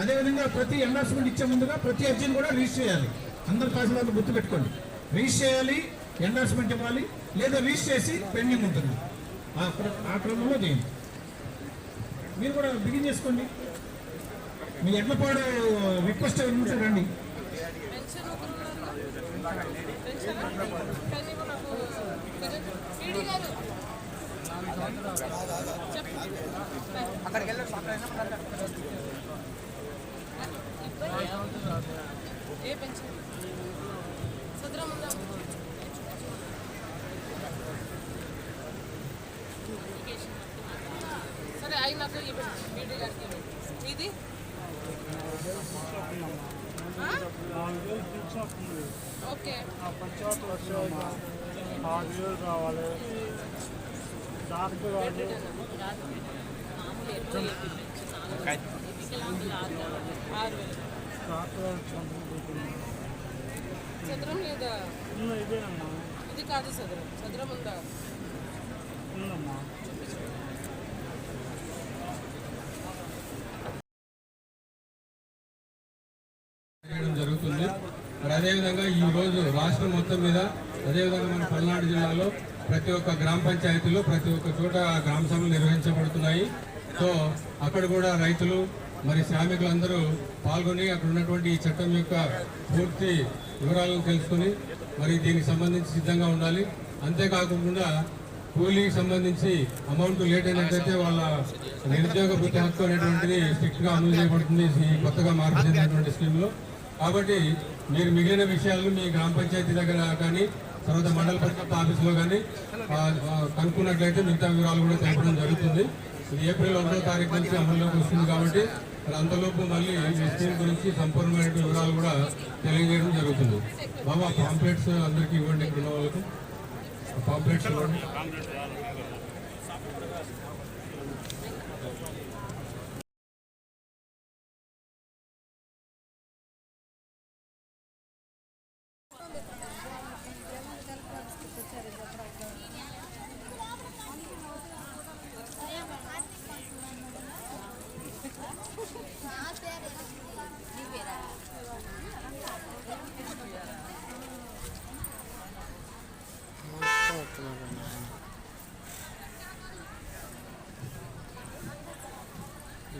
అదేవిధంగా ప్రతి ఎండార్స్మెంట్ ఇచ్చే ముందుగా ప్రతి అర్జీని కూడా రిజిస్టర్ చేయాలి. అందరు తహసీల్దార్లు గుర్తుపెట్టుకోండి. రిజిస్టర్ చేయాలి ఎండార్స్మెంట్ ఇవ్వాలి లేదా రిజిస్టర్ చేసి పెండింగ్ ఉంటుంది. ఆ ఆ క్రమంలో చేయండి. మీరు కూడా బిగిన్ చేసుకోండి. మీ ఎడ్లపాడు రిక్వెస్ట్ రండి. పెన్షన్ పెన్షన్ కానీ నాకు పీడీ గారు ఏ పెన్షన్ సదరం ఉందా సరే అయి నాకు ఈ పీడీ గారికి ఇవ్వండి. ఇది ఆ? ఓకే వేలు కావాలి. డాక్టర్ వాళ్ళు ఆరు వేలు డాక్టర్ వాళ్ళు చదువుకుంటున్నారు చదరం లేదా ఇదేనమ్మా. ఇది కాదు చదరం. చదరం ఉందా? ఉందమ్మా. చేయడం జరుగుతుంది. మరి అదేవిధంగా ఈ రోజు రాష్ట్రం మొత్తం మీద అదేవిధంగా మన పల్నాడు జిల్లాలో ప్రతి ఒక్క గ్రామ పంచాయతీలు ప్రతి ఒక్క చోట గ్రామ సభలు నిర్వహించబడుతున్నాయి. సో అక్కడ కూడా రైతులు మరి శ్రామికులందరూ పాల్గొని అక్కడ ఉన్నటువంటి ఈ చట్టం యొక్క పూర్తి వివరాలను తెలుసుకుని మరి దీనికి సంబంధించి సిద్ధంగా ఉండాలి. అంతేకాకుండా కూలీకి సంబంధించి అమౌంట్ లేట్ అయినట్లయితే వాళ్ళ నిరుద్యోగ వృత్తి హక్కు అనేటువంటిది స్ట్రిక్ట్గా అమలు చేయబడుతుంది. ఈ కొత్తగా మార్పు చెందినటువంటి స్కీమ్లో. కాబట్టి మీరు మిగిలిన విషయాలను మీ గ్రామ పంచాయతీ దగ్గర కానీ తర్వాత మండల పరిషత్ ఆఫీస్లో కానీ కనుక్కున్నట్లయితే మిగతా వివరాలు కూడా తెలపడం జరుగుతుంది. ఇది ఏప్రిల్ ఒకటో తారీఖు నుంచి అమల్లోకి వస్తుంది కాబట్టి అంతలోపు మళ్ళీ ఈ స్కీమ్ గురించి సంపూర్ణమైన వివరాలు కూడా తెలియజేయడం జరుగుతుంది. బాబా పాంప్లెట్స్ అందరికీ ఇవ్వండి ఇక్కడ ఉన్న పాంప్లెట్స్ ఇవ్వండి.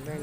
না